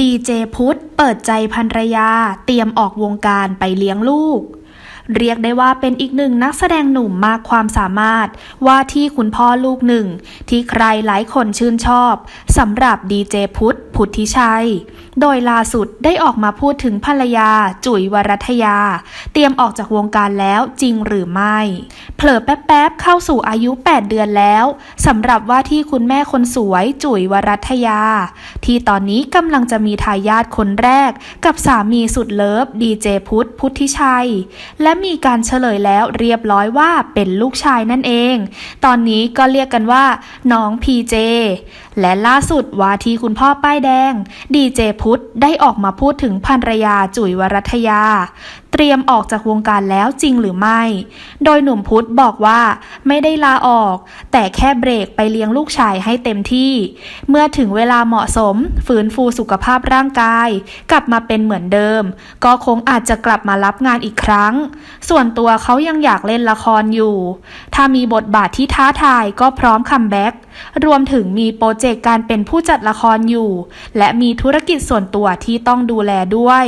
ดีเจพุทธเปิดใจภรรยา เตรียมออกวงการไปเลี้ยงลูก เรียกได้ว่าเป็นอีกหนึ่งนักแสดงหนุ่มมากความสามารถ ว่าที่คุณพ่อลูกหนึ่ง ที่ใครหลายคนชื่นชอบสำหรับดีเจพุทธพุทธิชัย โดยล่าสุดได้ออกมาพูดถึงภรรยา จุ๋ยวรัตยา เตรียมออกจากวงการแล้วจริงหรือไม่ เผลอแป๊บๆเข้าสู่อายุ 8 เดือนแล้วสำหรับว่าที่คุณแม่คนสวยจุ๋ยวรัตยา ที่ตอนนี้กำลังจะมีทายาทคนแรก กับสามีสุดเลิฟดีเจพุทธพุทธิชัย และมีการเฉลยแล้วเรียบร้อยว่าเป็นลูกชายนั่นเอง ตอนนี้ก็เรียกกันว่า น้องพีเจและล่าสุดว่าที่คุณพ่อป้ายแดง ดีเจพุทธได้ออกมาพูดถึงภรรยาจุ๋ยวรัตยา เตรียมออกจากวงการแล้วจริงหรือไม่ โดยหนุ่มพุทธบอกว่าไม่ได้ลาออก แต่แค่เบรกไปเลี้ยงลูกชายให้เต็มที่ เมื่อถึงเวลาเหมาะสมฟื้นฟูสุขภาพร่างกาย กลับมาเป็นเหมือนเดิม ก็คงอาจจะกลับมารับงานอีกครั้ง ส่วนตัวเขายังอยากเล่นละครอยู่ ถ้ามีบทบาทที่ท้าทายก็พร้อมคัมแบ็ก รวมถึงมีโปรเจกต์การเป็นผู้จัดละครอยู่ และมีธุรกิจส่วนตัวที่ต้องดูแลด้วย